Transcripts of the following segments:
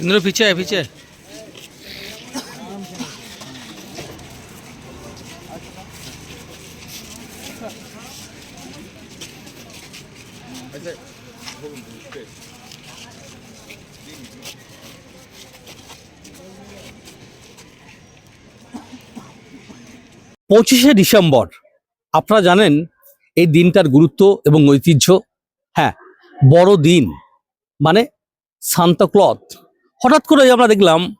इंद्र पीछे है पीछे পঁচিশে ডিসেম্বর আপনারা জানেন এই দিনটার গুরুত্ব এবং ঐতিহ্য হ্যাঁ বড় দিন মানে সান্তাক্লথ হঠাৎ করে আমরা দেখলাম,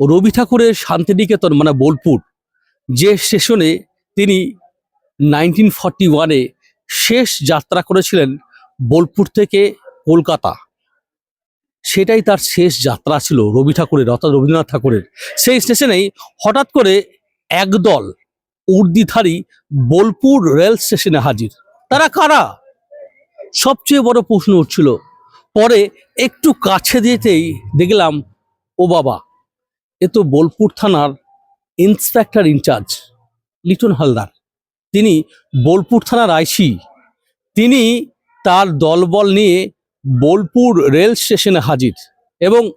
রবি ঠাকুরের শান্তিনিকেতন মানে বোলপুর, যে স্টেশনে তিনি নাইনটিন ফর্টি ওয়ানে শেষ যাত্রা করেছিলেন বোলপুর থেকে কলকাতা। সেটাই তার শেষ যাত্রা ছিল রবি ঠাকুরের, অর্থাৎ রবীন্দ্রনাথ ঠাকুরের। সেই স্টেশনেই হঠাৎ করে একদল উর্দিধারী বোলপুর রেল স্টেশনে হাজির। তারা কারা? সবচেয়ে বড় প্রশ্ন উঠছিল পরে একটু কাছে যেতেই দেখলাম, ও বাবা, এ তো বোলপুর থানার ইন্সপেক্টর ইনচার্জ, লিটন হালদার। তিনি বোলপুর থানার আইসি। তিনি তার দলবল নিয়ে বোলপুর রেল স্টেশনে হাজির। এবং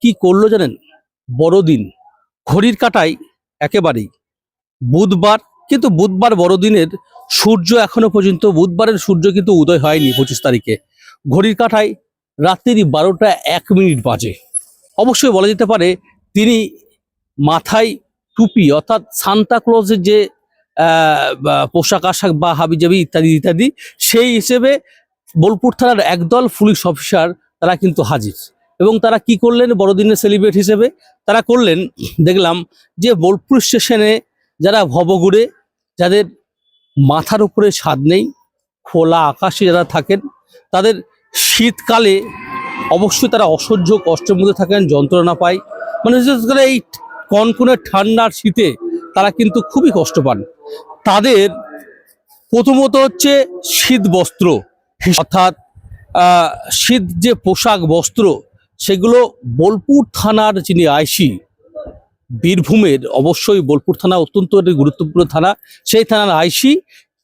কি করল জানেন? বড়দিন, ঘড়ির কাটায় একেবারেই। বুধবার, কিন্তু বুধবার বড়দিনের সূর্য এখনও পর্যন্ত, বুধবারের সূর্য কিন্তু উদয় হয়নি পঁচিশ তারিখে। ঘড়ির কাঁটায় রাত্রি বারোটা এক মিনিট বাজে। অবশ্যই বলা যেতে পারে তিনি মাথায় টুপি অর্থাৎ সান্তা ক্লজের যে পোশাক আশাক বা হাবিজাবি ইত্যাদি ইত্যাদি, সেই হিসেবে বোলপুর থানার একদল পুলিশ অফিসার তারা কিন্তু হাজির। এবং তারা কি করলেন বড়দিনের সেলিব্রেট হিসেবে? তারা করলেন, দেখলাম যে বোলপুর স্টেশনে যারা ভবঘুরে, যাদের মাথার উপরে স্বাদ নেই খোলা আকাশে যারা থাকেন, তাদের শীতকালে অবশ্যই তারা অসহ্য কষ্টের মধ্যে থাকেন, যন্ত্রণা পায়। মানে বিশেষ করে এই কনকনে ঠান্ডার শীতে তারা কিন্তু খুবই কষ্ট পান। তাদের প্রথমত হচ্ছে শীত বস্ত্র। অর্থাৎ শীত যে পোশাক বস্ত্র, সেগুলো বোলপুর থানার যিনি আইসি, বীরভূমের অবশ্যই বোলপুর থানা অত্যন্ত একটি গুরুত্বপূর্ণ থানা, সেই থানার আইসি,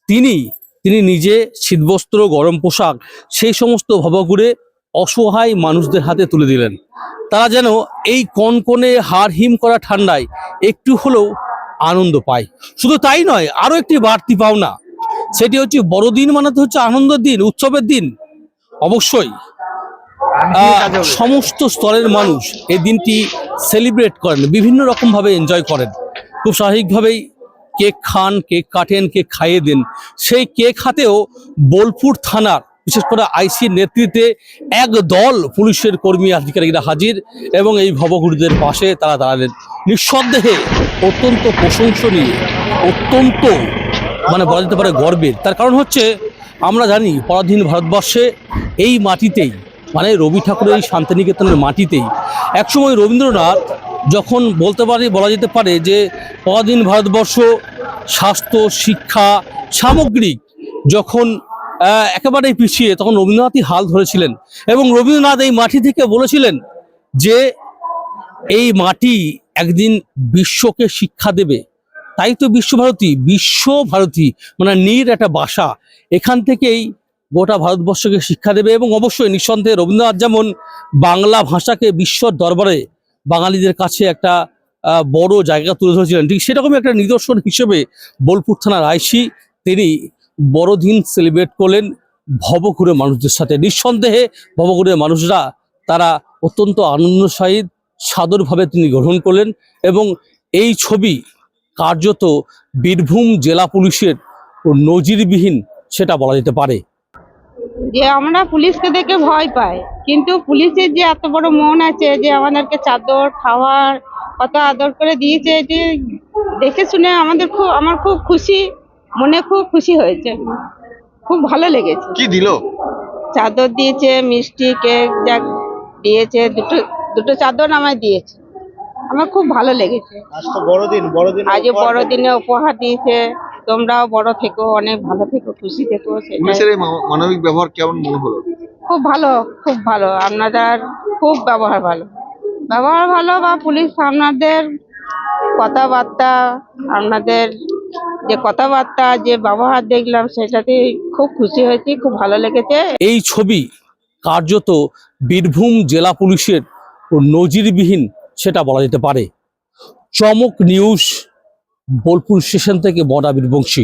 তিনি তিনি নিজে শীতবস্ত্র গরম পোশাক সেই সমস্ত ভবঘুরে অসহায় মানুষদের হাতে তুলে দিলেন। তারা যেন এই কনকনে হাড় হিম করা ঠান্ডায় একটু হলেও আনন্দ পায়। শুধু তাই নয় আরও একটি বাড়তি পাওনা। সেটি হচ্ছে বড়দিন মানে তো হচ্ছে আনন্দের দিন উৎসবের দিন। অবশ্যই সমস্ত স্তরের মানুষ এই দিনটি সেলিব্রেট করেন বিভিন্ন রকমভাবে এনজয় করেন। খুব স্বাভাবিকভাবেই কেক খান কেক কাটেন কেক খাইয়ে দেন। সেই কেক হাতেও বোলপুর থানার, বিশেষ করে আইসির নেতৃত্বে এক দল পুলিশের কর্মী আধিকারিকরা হাজির এবং এই ভবঘুরীদের পাশে তারা দাঁড়ালেন। নিঃসন্দেহে অত্যন্ত প্রশংসনীয়, অত্যন্ত মানে বলা যেতে পারে গর্বের। তার কারণ হচ্ছে, আমরা জানি পরাধীন ভারতবর্ষে এই মাটিতেই মানে রবি ঠাকুরের এই শান্তিনিকেতনের মাটিতেই, একসময় রবীন্দ্রনাথ যখন বলতে পারে, বলা যেতে পারে যে পরাধীন ভারতবর্ষ, স্বাস্থ্য, শিক্ষা, সামগ্রিক যখন একেবারেই পিছিয়ে তখন রবীন্দ্রনাথই হাল ধরেছিলেন এবং রবীন্দ্রনাথ এই মাটি থেকে বলেছিলেন যে এই মাটি একদিন বিশ্বকে শিক্ষা দেবে। তাই তো বিশ্বভারতী বিশ্বভারতী মানে নীর একটা বাসা, এখান থেকেই গোটা ভারতবর্ষকে শিক্ষা দেবে এবং অবশ্যই নিঃসন্দেহে রবীন্দ্রনাথ যেমন বাংলা ভাষাকে বিশ্বর দরবারে বাঙালিদের কাছে একটা বড় জায়গা তুলে ধরেছিলেন। ঠিক সেরকমই একটা নিদর্শন হিসেবে বোলপুর থানার আইসি, তিনি বড়দিন সেলিব্রেট করলেন ভবঘুরে মানুষদের সাথে। নিঃসন্দেহে ভবঘুরে মানুষরা, তারা অত্যন্ত আনন্দ সহিত সাদরভাবে তিনি গ্রহণ করলেন এবং এই ছবি কার্যত বীরভূম জেলা পুলিশের নজিরবিহীন, সেটা বলা যেতে পারে। যে আমরা পুলিশকে দেখে ভয় পাই। কিন্তু পুলিশের যে এত বড় মন আছে যে আমাদেরকে চাদর খাওয়ার কত আদর করে দিয়েছে এটি দেখে শুনে আমাদের খুব আমার খুব খুশি মনে খুব খুশি হয়েছে। খুব ভালো লেগেছে। কি দিলো? চাদর দিয়েছে মিষ্টি কেক যা দিয়েছে দুটো দুটো চাদর আমায় দিয়েছে। আমার খুব ভালো লেগেছে। আজ তো বড়দিন বড়দিন আজও বড়দিনে উপহার দিয়েছে। তোমরাও বড় থেকো অনেক ভালো থেকো খুশি থেকো সেটাই। পুলিশের এই মা- মানবিক ব্যবহার কেমন মনে হলো? খুব ভালো খুব ভালো। আপনাদের খুব ব্যবহার ভালো। ব্যবহার ভালো বা পুলিশ আপনাদের কথাবার্তা আপনাদের যে কথাবার্তা যে ব্যবহার দেখলাম সেটাতে খুব খুশি হয়েছি খুব ভালো লেগেছে। এই ছবি কার্যত বীরভূম জেলা পুলিশের নজিরবিহীন সেটা বলা যেতে পারে। চমক নিউজ বোলপুর স্টেশন থেকে বনাবীর বংশী।